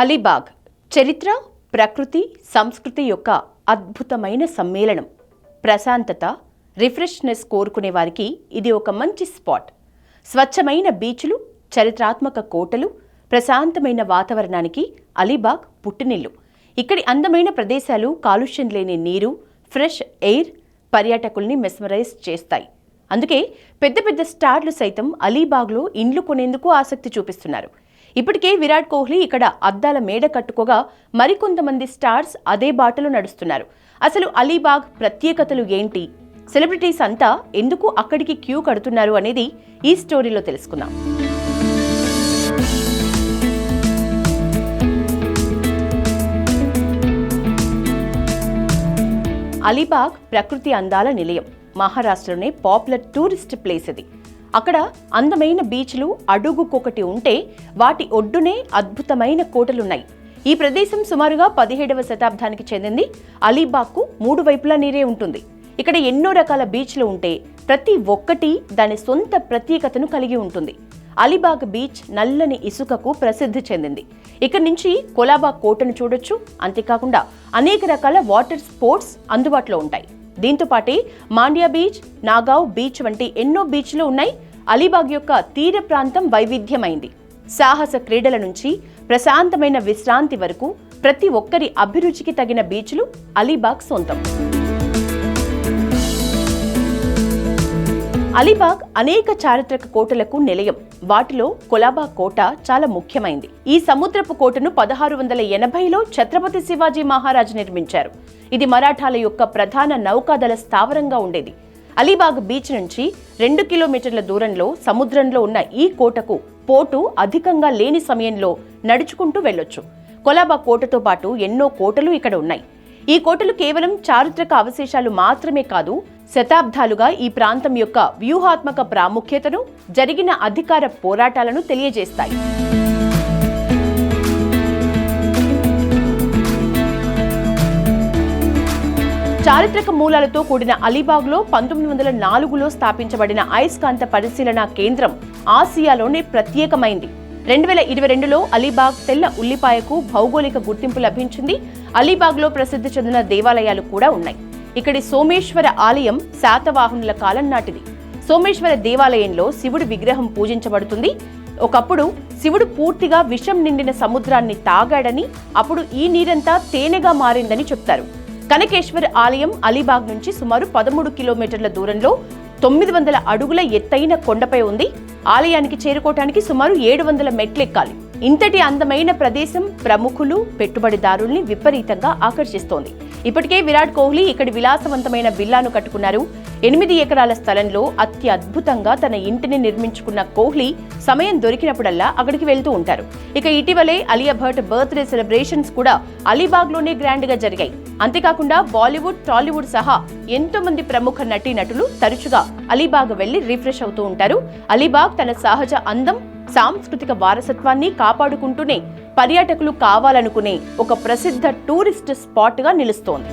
అలీబాగ్ చరిత్ర ప్రకృతి సంస్కృతి యొక్క అద్భుతమైన సమ్మేళనం. ప్రశాంతత రిఫ్రెష్నెస్ కోరుకునే వారికి ఇది ఒక మంచి స్పాట్. స్వచ్ఛమైన బీచ్లు చరిత్రాత్మక కోటలు ప్రశాంతమైన వాతావరణానికి అలీబాగ్ పుట్టినిల్లు. ఇక్కడి అందమైన ప్రదేశాలు కాలుష్యం లేని నీరు ఫ్రెష్ ఎయిర్ పర్యాటకుల్ని మెస్మరైజ్ చేస్తాయి. అందుకే పెద్ద పెద్ద స్టార్లు సైతం అలీబాగ్లో ఇండ్లు కొనేందుకు ఆసక్తి చూపిస్తున్నారు. ఇప్పటికే విరాట్ కోహ్లీ ఇక్కడ అద్దాల మేడ కట్టుకోగా మరికొంతమంది స్టార్స్ అదే బాటలో నడుస్తున్నారు. అసలు అలీబాగ్ ప్రత్యేకతలు ఏంటి? సెలబ్రిటీస్ అంతా ఎందుకు అక్కడికి క్యూ కడుతున్నారు అనేది ఈ స్టోరీలో తెలుసుకుందాం. అలీబాగ్ ప్రకృతి అందాల నిలయం. మహారాష్ట్రలోనే పాపులర్ టూరిస్ట్ ప్లేస్ ఇది. అక్కడ అందమైన బీచ్లు అడుగుకొకటి ఉంటే వాటి ఒడ్డునే అద్భుతమైన కోటలున్నాయి. ఈ ప్రదేశం సుమారుగా పదిహేడవ శతాబ్దానికి చెందింది. అలీబాగ్కు మూడు వైపులా నీరే ఉంటుంది. ఇక్కడ ఎన్నో రకాల బీచ్లు ఉంటే ప్రతి ఒక్కటి దాని సొంత ప్రత్యేకతను కలిగి ఉంటుంది. అలీబాగ్ బీచ్ నల్లని ఇసుకకు ప్రసిద్ధి చెందింది. ఇక్కడ నుంచి కొలాబా కోటను చూడొచ్చు. అంతేకాకుండా అనేక రకాల వాటర్ స్పోర్ట్స్ అందుబాటులో ఉంటాయి. దీంతో పాటే మాండ్యా బీచ్ నాగావ్ బీచ్ వంటి ఎన్నో బీచ్లు ఉన్నాయి. అలీబాగ్ యొక్క తీర ప్రాంతం వైవిధ్యమైంది. సాహస క్రీడల నుంచి ప్రశాంతమైన విశ్రాంతి వరకు ప్రతి ఒక్కరి అభిరుచికి తగిన బీచ్లు అలీబాగ్ సొంతం. అలీబాగ్ అనేక చారిత్రక కోటలకు నిలయం. వాటిలో కొలాబా కోట చాలా ముఖ్యమైంది. ఈ సముద్రపు కోటను పదహారు వందల ఎనభైలో ఛత్రపతి శివాజీ మహారాజ్ నిర్మించారు. ఇది మరాఠాల యొక్క ప్రధాన నౌకాదళ స్థావరంగా ఉండేది. అలీబాగ్ బీచ్ నుంచి రెండు కిలోమీటర్ల దూరంలో సముద్రంలో ఉన్న ఈ కోటకు పోటు అధికంగా లేని సమయంలో నడుచుకుంటూ వెళ్ళొచ్చు. కొలాబా కోటతో పాటు ఎన్నో కోటలు ఇక్కడ ఉన్నాయి. ఈ కోటలు కేవలం చారిత్రక అవశేషాలు మాత్రమే కాదు శతాబ్దాలుగా ఈ ప్రాంతం యొక్క వ్యూహాత్మక ప్రాముఖ్యతను జరిగిన అధికార పోరాటాలను తెలియజేస్తాయి. చారిత్రక మూలాలతో కూడిన అలీబాగ్లో పంతొమ్మిది వందల నాలుగులో స్థాపించబడిన అయస్కాంత పరిశీలన కేంద్రం ఆసియాలోనే ప్రత్యేకమైంది. రెండు వేల ఇరవై రెండులో అలీబాగ్ తెల్ల ఉల్లిపాయకు భౌగోళిక గుర్తింపు లభించింది. అలీబాగ్లో ప్రసిద్ధి చెందిన దేవాలయాలు కూడా ఉన్నాయి. ఇక్కడి సోమేశ్వర ఆలయం శాతవాహనుల కాలం నాటిది. సోమేశ్వర దేవాలయంలో శివుడి విగ్రహం పూజించబడుతుంది. ఒకప్పుడు శివుడు పూర్తిగా విషం నిండిన సముద్రాన్ని తాగాడని అప్పుడు ఈ నీరంతా తేనెగా మారిందని చెప్తారు. కనకేశ్వర్ ఆలయం అలీబాగ్ నుంచి సుమారు పదమూడు కిలోమీటర్ల దూరంలో తొమ్మిది వందల అడుగుల ఎత్తైన కొండపై ఉంది. ఆలయానికి చేరుకోవటానికి సుమారు ఏడు వందల మెట్లెక్కాలి. ఇంతటి అందమైన ప్రదేశం ప్రముఖులు పెట్టుబడిదారుల్ని విపరీతంగా ఆకర్షిస్తోంది. ఇప్పటికే విరాట్ కోహ్లీ ఇక్కడి విలాసవంతమైన విల్లాను కట్టుకున్నారు. ఎనిమిది ఎకరాల స్థలంలో అతి అద్భుతంగా తన ఇంటిని నిర్మించుకున్న కోహ్లీ సమయం దొరికినప్పుడల్లా అక్కడికి వెళ్తూ ఉంటారు. ఇక ఇటీవలే అలియా భట్ బర్త్డే సెలబ్రేషన్స్ కూడా అలీబాగ్లోనే గ్రాండ్గా జరిగాయి. అంతేకాకుండా బాలీవుడ్ టాలీవుడ్ సహా ఎంతో మంది ప్రముఖ నటీనటులు తరచుగా అలీబాగ్ వెళ్ళి రిఫ్రెష్ అవుతూ ఉంటారు. అలీబాగ్ తన సహజ అందం సాంస్కృతిక వారసత్వాన్ని కాపాడుకుంటూనే పర్యాటకులు కావాలనుకునే ఒక ప్రసిద్ధ టూరిస్ట్ స్పాట్గా నిలుస్తోంది.